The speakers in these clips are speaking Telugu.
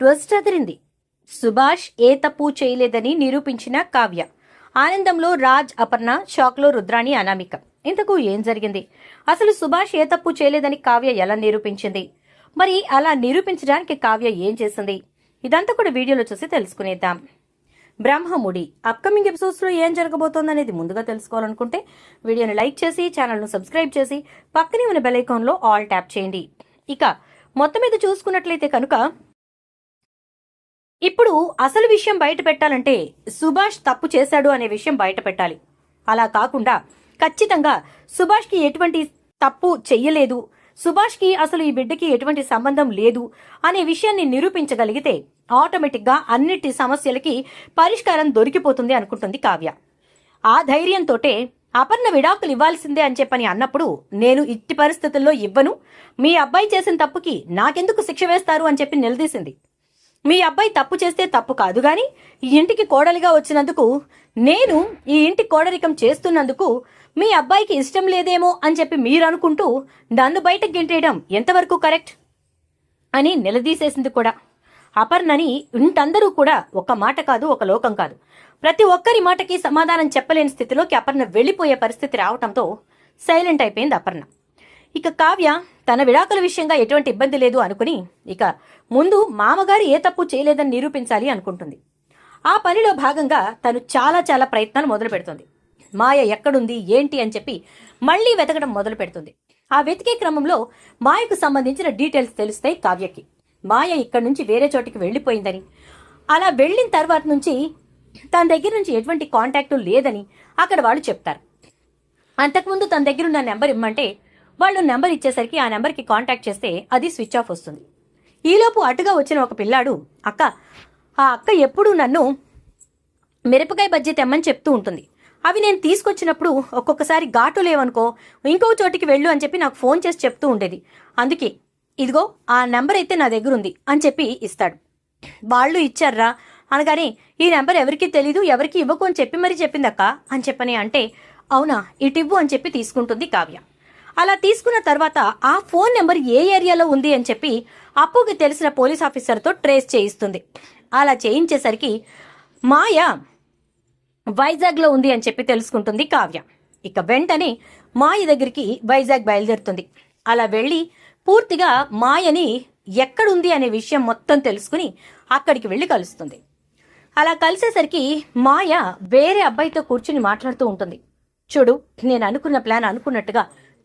ట్విస్ట్ అదిరింది. సుభాష్ ఏ తప్పు చేయలేదని నిరూపించిన కావ్య. ఆనందంలో రాజ్ అపర్ణ షాక్లో రుద్రాణి అనామిక. ఇంతకు ఏం జరిగింది? అసలు సుభాష్ ఏ తప్పు చేయలేదని కావ్య ఎలా నిరూపించింది? మరి అలా నిరూపించడానికి కావ్య ఏం చేసింది? ఇదంతా కూడా వీడియోలో చూసి తెలుసుకునేద్దాం. బ్రహ్మముడి అప్కమింగ్ ఎపిసోడ్స్లో ఏం జరగబోతోందనేది ముందుగా తెలుసుకోవాలనుకుంటే వీడియోని లైక్ చేసి ఛానల్ను సబ్స్క్రైబ్ చేసి పక్కనే ఉన్న బెల్ ఐకాన్లో ఆల్ ట్యాప్ చేయండి. ఇక మొత్తం మీద చూసుకున్నట్లయితే కనుక ఇప్పుడు అసలు విషయం బయట పెట్టాలంటే సుభాష్ తప్పు చేశాడు అనే విషయం బయట పెట్టాలి. అలా కాకుండా ఖచ్చితంగా సుభాష్కి ఎటువంటి తప్పు చెయ్యలేదు సుభాష్కి అసలు ఈ బిడ్డకి ఎటువంటి సంబంధం లేదు అనే విషయాన్ని నిరూపించగలిగితే ఆటోమేటిక్గా అన్నిటి సమస్యలకి పరిష్కారం దొరికిపోతుంది అనుకుంటుంది కావ్య. ఆ ధైర్యంతోటే అపర్ణ విడాకులు ఇవ్వాల్సిందే అని చెప్పని అన్నప్పుడు నేను ఇట్టి పరిస్థితుల్లో ఇవ్వను మీ అబ్బాయి చేసిన తప్పుకి నాకెందుకు శిక్ష వేస్తారు అని చెప్పి నిలదీసింది. మీ అబ్బాయి తప్పు చేస్తే తప్పు కాదు గాని ఈ ఇంటికి కోడలిగా వచ్చినందుకు నేను ఈ ఇంటి కోడరికం చేస్తున్నందుకు మీ అబ్బాయికి ఇష్టం లేదేమో అని చెప్పి మీరు అనుకుంటూ నన్ను బయటకు గెంటేయడం ఎంతవరకు కరెక్ట్? అని నిలదీసేసింది కూడా. అపర్ణని ఇంటందరూ కూడా ఒక మాట కాదు ఒక లోకం కాదు. ప్రతి ఒక్కరి మాటకి సమాధానం చెప్పలేని స్థితిలోకి అపర్ణ వెళ్ళిపోయే పరిస్థితి రావటంతో సైలెంట్ అయిపోయింది అపర్ణ. ఇక కావ్య తన విడాకుల విషయంగా ఎటువంటి ఇబ్బంది లేదు అనుకుని ఇక ముందు మామగారు ఏ తప్పు చేయలేదని నిరూపించాలి అనుకుంటుంది. ఆ పనిలో భాగంగా తను చాలా చాలా ప్రయత్నాలు మొదలు పెడుతుంది మాయ ఎక్కడుంది? ఏంటి? అని చెప్పి మళ్ళీ వెతకడం మొదలు పెడుతుంది ఆ వెతికే క్రమంలో మాయకు సంబంధించిన డీటెయిల్స్ తెలుస్తాయి కావ్యకి. మాయ ఇక్కడి నుంచి వేరే చోటికి వెళ్ళిపోయిందని అలా వెళ్ళిన తర్వాత నుంచి తన దగ్గర నుంచి ఎటువంటి కాంటాక్టు లేదని అక్కడ వాళ్ళు చెప్తారు. అంతకుముందు తన దగ్గర ఉన్న నెంబర్ ఇమ్మంటే వాళ్ళు నెంబర్ ఇచ్చేసరికి ఆ నెంబర్కి కాంటాక్ట్ చేస్తే అది స్విచ్ ఆఫ్ వస్తుంది. ఈలోపు అటుగా వచ్చిన ఒక పిల్లాడు అక్క ఆ అక్క ఎప్పుడూ నన్ను మిరపకాయ బజ్జీ తెమ్మని చెప్తూ ఉంటుంది. అవి నేను తీసుకొచ్చినప్పుడు ఒక్కొక్కసారి ఘాటు లేవనుకో ఇంకో చోటికి వెళ్ళు అని చెప్పి నాకు ఫోన్ చేసి చెప్తూ ఉండేది. అందుకే ఇదిగో ఆ నెంబర్ అయితే నా దగ్గర ఉంది అని చెప్పి ఇస్తాడు. వాళ్ళు ఇచ్చారా అనగానే ఈ నెంబర్ ఎవరికి తెలీదు ఎవరికి ఇవ్వకు అని చెప్పి మరీ చెప్పిందక్క అని చెప్పని అంటే అవునా ఇటివ్వు అని చెప్పి తీసుకుంటుంది కావ్య. అలా తీసుకున్న తర్వాత ఆ ఫోన్ నెంబర్ ఏ ఏరియాలో ఉంది అని చెప్పి అప్పుకి తెలిసిన పోలీస్ ఆఫీసర్తో ట్రేస్ చేయిస్తుంది. అలా చేయించేసరికి మాయ వైజాగ్లో ఉంది అని చెప్పి తెలుసుకుంటుంది కావ్య. ఇక వెంటనే మాయ దగ్గరికి వైజాగ్ బయలుదేరుతుంది. అలా వెళ్ళి పూర్తిగా మాయని ఎక్కడుంది అనే విషయం మొత్తం తెలుసుకుని అక్కడికి వెళ్ళి కలుస్తుంది. అలా కలిసేసరికి మాయ వేరే అబ్బాయితో కూర్చుని మాట్లాడుతూ ఉంటుంది. చూడు నేను అనుకున్న ప్లాన్ అనుకున్నట్టుగా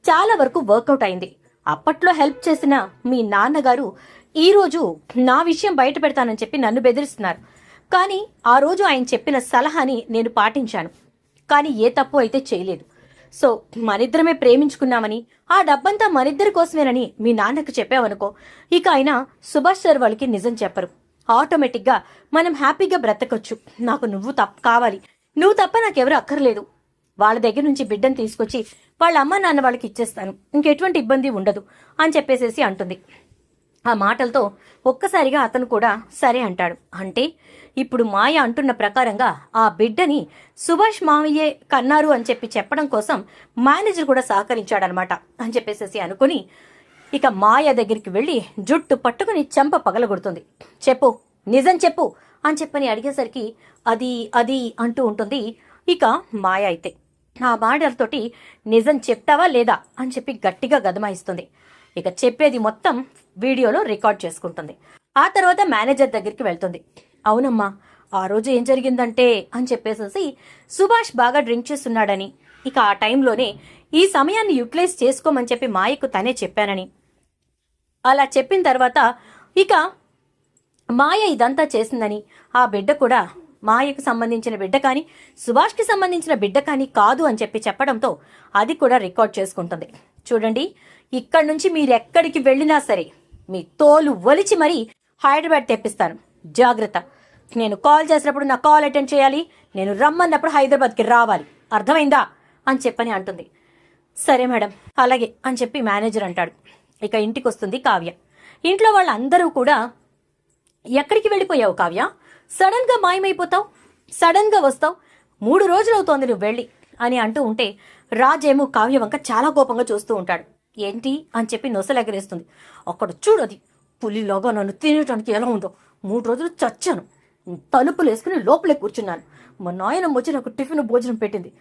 చాలా వరకు వర్కౌట్ అయింది. అప్పట్లో హెల్ప్ చేసిన మీ నాన్నగారు ఈరోజు నా విషయం బయట పెడతానని చెప్పి నన్ను బెదిరిస్తున్నారు. కానీ ఆ రోజు ఆయన చెప్పిన సలహాని నేను పాటించాను. కానీ ఏ తప్పు అయితే చేయలేదు. సో మనిద్దరమే ప్రేమించుకున్నామని ఆ డబ్బంతా మనిద్దరి కోసమేనని మీ నాన్నకు చెప్పావనుకో ఇక ఆయన సుభాష్ సార్ వాళ్ళకి నిజం చెప్పరు. ఆటోమేటిక్గా మనం హ్యాపీగా బ్రతకొచ్చు. నాకు నువ్వు తప్ప కావాలి. నువ్వు తప్ప నాకెవరు అక్కర్లేదు. వాళ్ళ దగ్గర నుంచి బిడ్డను తీసుకొచ్చి వాళ్ళ అమ్మ నాన్న వాళ్ళకి ఇచ్చేస్తాను. ఇంకెటువంటి ఇబ్బంది ఉండదు అని చెప్పేసేసి అంటుంది. ఆ మాటలతో ఒక్కసారిగా అతను కూడా సరే అంటాడు. అంటే ఇప్పుడు మాయ అంటున్న ప్రకారంగా ఆ బిడ్డని సుభాష్ మావయ్యే కన్నారు అని చెప్పి చెప్పడం కోసం మేనేజర్ కూడా సహకరించాడనమాట అని చెప్పేసేసి అనుకుని ఇక మాయ దగ్గరికి వెళ్ళి జుట్టు పట్టుకుని చెంప పగలగొడుతుంది. చెప్పు నిజం చెప్పు అని చెప్పని అడిగేసరికి అది అది అంటూ ఉంటుంది. ఇక మాయ అయితే ఆ మాటలతోటి నిజం చెప్తావా లేదా అని చెప్పి గట్టిగా గదమాయిస్తుంది. ఇక చెప్పేది మొత్తం వీడియోలో రికార్డ్ చేసుకుంటుంది. ఆ తర్వాత మేనేజర్ దగ్గరికి వెళ్తుంది. అవునమ్మా ఆ రోజు ఏం జరిగిందంటే అని చెప్పేసేసి సుభాష్ బాగా డ్రింక్ చేస్తున్నాడని ఇక ఆ టైంలోనే ఈ సమయాన్ని యూటిలైజ్ చేసుకోమని చెప్పి మాయకు తనే చెప్పానని. అలా చెప్పిన తర్వాత ఇక మాయ ఇదంతా చేసిందని ఆ బిడ్డ కూడా మాయకు సంబంధించిన బిడ్డ కానీ సుభాష్కి సంబంధించిన బిడ్డ కానీ కాదు అని చెప్పి చెప్పడంతో అది కూడా రికార్డ్ చేసుకుంటుంది. చూడండి ఇక్కడి నుంచి మీరు ఎక్కడికి వెళ్ళినా సరే మీ తోలు ఒలిచి మరీ హైదరాబాద్ తెప్పిస్తాను. జాగ్రత్త. నేను కాల్ చేసినప్పుడు నా కాల్ అటెండ్ చేయాలి. నేను రమ్మన్నప్పుడు హైదరాబాద్కి రావాలి. అర్థమైందా? అని చెప్పని అంటుంది. సరే మేడం. అలాగే అని చెప్పి మేనేజర్ అంటాడు. ఇక ఇంటికి వస్తుంది కావ్య. ఇంట్లో వాళ్ళందరూ కూడా ఎక్కడికి వెళ్ళిపోయావు కావ్య? సడన్గా మాయమైపోతావు సడన్గా వస్తావు మూడు రోజులు అవుతోంది నువ్వు వెళ్ళి అని అంటూ ఉంటే రాజేమో కావ్యవంక చాలా కోపంగా చూస్తూ ఉంటాడు. ఏంటి అని చెప్పి నొసలెగరేస్తుంది. అక్కడ చూడు అది పులిలోగా నన్ను తినేయటానికి ఎలా ఉందో. మూడు రోజులు చచ్చాను. తలుపులు వేసుకుని లోపలే కూర్చున్నాను. మా నాయనమ్మ వచ్చి నాకు టిఫిన్ భోజనం పెట్టింది.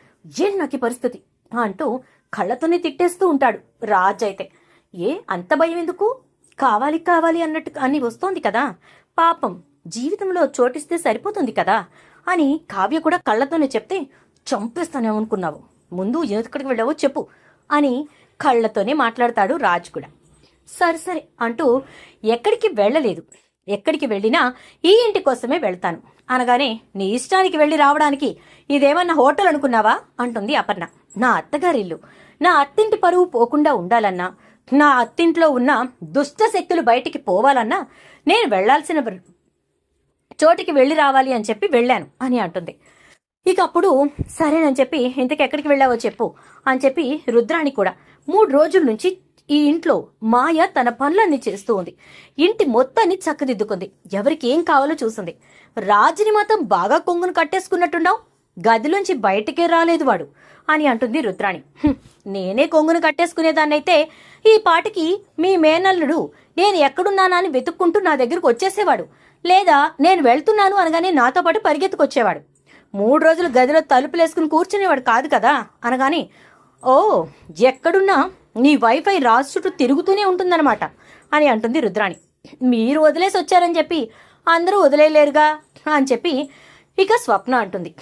ఏం నాకు ఈ పరిస్థితి? అంటూ కళ్ళతోనే తిట్టేస్తూ ఉంటాడు రాజ్ అయితే. ఏ అంత భయం ఎందుకు? కావాలి కావాలి అన్నట్టు అని వస్తోంది కదా. పాపం జీవితంలో చోటిస్తే సరిపోతుంది కదా అని కావ్య కూడా కళ్ళతోనే చెప్తే చంపేస్తానే అనుకున్నావు. ముందు ఎక్కడికి వెళ్ళావో చెప్పు అని కళ్ళతోనే మాట్లాడతాడు రాజ్ కూడా. సరే సరే అంటూ ఎక్కడికి వెళ్ళలేదు. ఎక్కడికి వెళ్ళినా ఈ ఇంటి కోసమే వెళ్తాను. అనగానే నీ ఇష్టానికి వెళ్ళి రావడానికి ఇదేమన్నా హోటల్ అనుకున్నావా? అంటుంది అపర్ణ. నా అత్తగారిల్లు. నా అత్తింటి పరువు పోకుండా ఉండాలన్నా నా అత్తింట్లో ఉన్న దుష్ట శక్తులు బయటికి పోవాలన్నా నేను వెళ్ళాల్సిన చోటికి వెళ్ళి రావాలి అని చెప్పి వెళ్ళాను అని అంటుంది. ఇక అప్పుడు సరేనని చెప్పి ఇంతకు ఎక్కడికి వెళ్ళావో చెప్పు అని చెప్పి రుద్రాణి కూడా మూడు రోజుల నుంచి ఈ ఇంట్లో మాయ తన పనులన్నీ చేస్తూ ఉంది. ఇంటి మొత్తాన్ని చక్కదిద్దుకుంది. ఎవరికి ఏం కావాలో చూసింది. రాజుని మాత్రం బాగా కొంగును కట్టేసుకున్నట్టున్నావు. గదిలోంచి బయటికే రాలేదు వాడు అని అంటుంది రుద్రాణి. నేనే కొంగును కట్టేసుకునేదాన్నైతే ఈ పాటికి మీ మేనల్లుడు నేను ఎక్కడున్నానా అని వెతుక్కుంటూ నా దగ్గరకు వచ్చేసేవాడు. లేదా నేను వెళ్తున్నాను అనగానే నాతో పాటు పరిగెత్తుకొచ్చేవాడు. మూడు రోజులు గదిలో తలుపులేసుకుని కూర్చునేవాడు కాదు కదా? అనగాని ఓ ఎక్కడున్నా నీ వైఫై రాజు చుట్టూ తిరుగుతూనే ఉంటుందన్నమాట అని అంటుంది రుద్రాణి. మీరు వదిలేసి వచ్చారని చెప్పి అందరూ వదిలేయలేరుగా అని చెప్పి ఇక స్వప్న అంటుంది.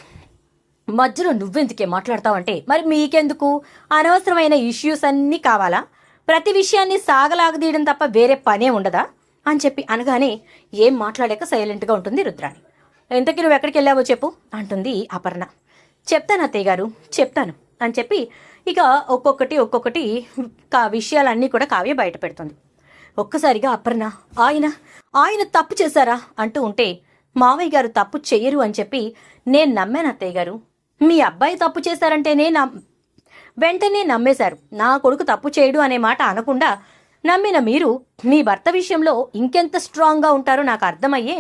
మధ్యలో నువ్వెందుకే మాట్లాడతావంటే మరి మీకెందుకు? అనవసరమైన ఇష్యూస్ అన్నీ కావాలా? ప్రతి విషయాన్ని సాగలాగదీయడం తప్ప వేరే పనే ఉండదా? అని చెప్పి అనగానే ఏం మాట్లాడాక సైలెంట్గా ఉంటుంది రుద్రాణి. ఇంతకీ నువ్వు ఎక్కడికి వెళ్ళావో చెప్పు అంటుంది అపర్ణ. చెప్తాను అత్తయ్య గారు చెప్తాను అని చెప్పి ఇక ఒక్కొక్కటి ఒక్కొక్కటి కా విషయాలన్నీ కూడా కావ్య బయట పెడుతుంది. ఒక్కసారిగా అపర్ణ ఆయన ఆయన తప్పు చేశారా? అంటూ ఉంటే మావయ్య గారు తప్పు చెయ్యరు అని చెప్పి నేను నమ్మాను అత్తయ్య గారు. మీ అబ్బాయి తప్పు చేశారంటేనే నమ్ వెంటనే నమ్మేశారు. నా కొడుకు తప్పు చేయడు అనే మాట అనకుండా నమ్మిన మీరు మీ భర్త విషయంలో ఇంకెంత స్ట్రాంగ్గా ఉంటారో నాకు అర్థమయ్యే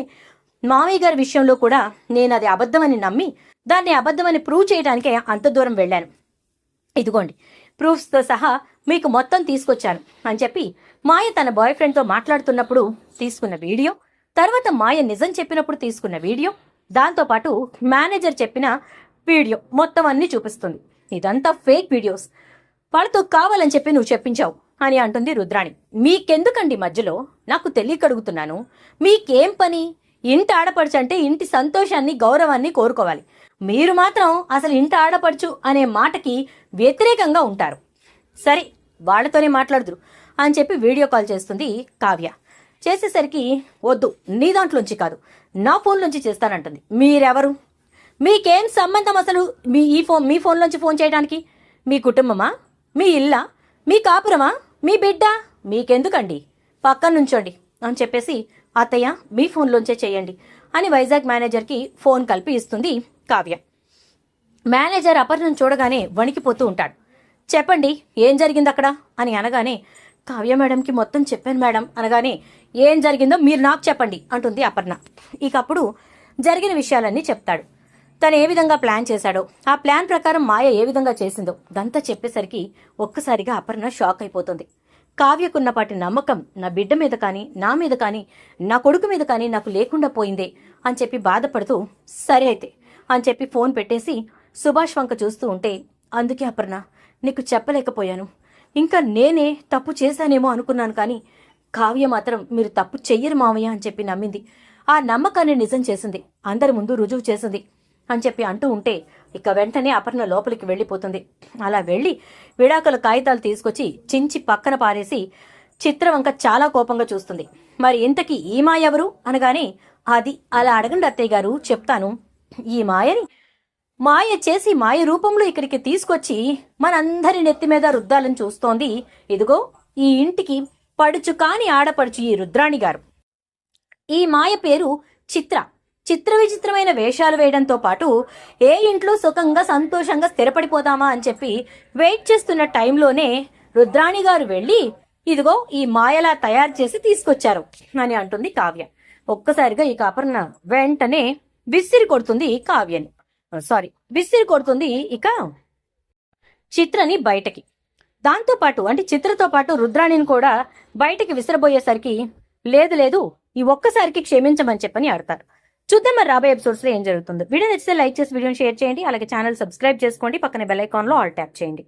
మామయ్య గారి విషయంలో కూడా నేను అది అబద్ధమని నమ్మి దాన్ని అబద్ధమని ప్రూవ్ చేయడానికే అంత దూరం వెళ్ళాను. ఇదిగోండి ప్రూఫ్స్తో సహా మీకు మొత్తం తీసుకొచ్చాను అని చెప్పి మాయ తన బాయ్ ఫ్రెండ్తో మాట్లాడుతున్నప్పుడు తీసుకున్న వీడియో తర్వాత మాయ నిజం చెప్పినప్పుడు తీసుకున్న వీడియో దాంతోపాటు మేనేజర్ చెప్పిన వీడియో మొత్తం అన్ని చూపిస్తుంది. ఇదంతా ఫేక్ వీడియోస్ వాళ్ళతో కావాలని చెప్పి నువ్వు చెప్పించావు. అని అంటుంది రుద్రాణి. మీకెందుకండి మధ్యలో? నాకు తెలియకడుగుతున్నాను. మీకేం పని? ఇంటి ఆడపడుచు అంటే ఇంటి సంతోషాన్ని గౌరవాన్ని కోరుకోవాలి. మీరు మాత్రం అసలు ఇంటి ఆడపడుచు అనే మాటకి వ్యతిరేకంగా ఉంటారు. సరే వాళ్ళతోనే మాట్లాడుదురు అని చెప్పి వీడియో కాల్ చేస్తుంది కావ్య. చేసేసరికి వద్దు నీ దాంట్లోంచి కాదు నా ఫోన్లోంచి చేస్తానంటుంది. మీరెవరు? మీకేం సంబంధం అసలు మీ ఈ ఫోన్ మీ ఫోన్లోంచి ఫోన్ చేయడానికి? మీ కుటుంబమా? మీ ఇల్లా? మీ కాపురమా? మీ బిడ్డ? మీకెందుకండి? పక్కన నుంచోండి అని చెప్పేసి అత్తయ్య మీ ఫోన్లోంచే చేయండి అని వైజాగ్ మేనేజర్కి ఫోన్ కలిపి ఇస్తుంది కావ్య. మేనేజర్ అపర్ణను చూడగానే వణికిపోతూ ఉంటాడు. చెప్పండి ఏం జరిగింది అక్కడ అని అనగానే కావ్య మేడంకి మొత్తం చెప్పాను మేడం అనగానే ఏం జరిగిందో మీరు నాకు చెప్పండి అంటుంది అపర్ణ. ఇకప్పుడు జరిగిన విషయాలన్నీ చెప్తాడు. తను ఏ విధంగా ప్లాన్ చేశాడో ఆ ప్లాన్ ప్రకారం మాయ ఏ విధంగా చేసిందో దంతా చెప్పేసరికి ఒక్కసారిగా అపర్ణ షాక్ అయిపోతుంది. కావ్యకున్నపాటి నమ్మకం నా బిడ్డ మీద కానీ నా మీద కానీ నా కొడుకు మీద కానీ నాకు లేకుండా పోయిందే అని చెప్పి బాధపడుతూ సరే అయితే అని చెప్పి ఫోన్ పెట్టేసి సుభాష్ వంక చూస్తూ ఉంటే అందుకే అపర్ణ నీకు చెప్పలేకపోయాను. ఇంకా నేనే తప్పు చేశానేమో అనుకున్నాను కానీ కావ్య మాత్రం మీరు తప్పు చెయ్యరు మావయ్య అని చెప్పి నమ్మింది. ఆ నమ్మకాన్ని నిజం చేసింది. అందరి ముందు రుజువు చేసింది. అని చెప్పి అంటూ ఉంటే ఇక వెంటనే అపర్ణ లోపలికి వెళ్ళిపోతుంది. అలా వెళ్ళి విడాకుల కాగితాలు తీసుకొచ్చి చించి పక్కన పారేసి చిత్రవంక చాలా కోపంగా చూస్తుంది. మరి ఇంతకీ ఈ మాయ ఎవరు? అనగానే అది అలా అడగండి అత్తయ్య గారు చెప్తాను. ఈ మాయని మాయ చేసి మాయ రూపంలో ఇక్కడికి తీసుకొచ్చి మనందరి నెత్తి మీద రుద్దాలని చూస్తోంది. ఇదిగో ఈ ఇంటికి పడుచు కాని ఆడపడుచు ఈ రుద్రాణి గారు ఈ మాయ పేరు చిత్ర. చిత్ర విచిత్రమైన వేషాలు వేయడంతో పాటు ఏ ఇంట్లో సుఖంగా సంతోషంగా స్థిరపడిపోదామా అని చెప్పి వెయిట్ చేస్తున్న టైంలోనే రుద్రాణి గారు వెళ్ళి ఇదిగో ఈ మాయలా తయారు చేసి తీసుకొచ్చారు అని అంటుంది కావ్య. ఒక్కసారిగా ఈ అపర్ణ వెంటనే విసిరి కొడుతుంది కావ్యని. సారీ విసిరి కొడుతుంది ఇక చిత్రని బయటకి. దాంతో పాటు అంటే చిత్రతో పాటు రుద్రాణిని కూడా బయటకి విసిరబోయేసరికి లేదు లేదు ఈ ఒక్కసారికి క్షమించమని చెప్పని ఆడతారు. చూద్దాం మరి రాబోయే ఎపిసోడ్స్లో ఏం జరుగుతుందో. వీడియో నచ్చితే లైక్ చేసి వీడియోని షేర్ చేయండి. అలాగే ఛానల్ సబ్స్క్రైబ్ చేసుకోండి. పక్కన బెల్ ఐకాన్లో ఆల్ ట్యాప్ చేయండి.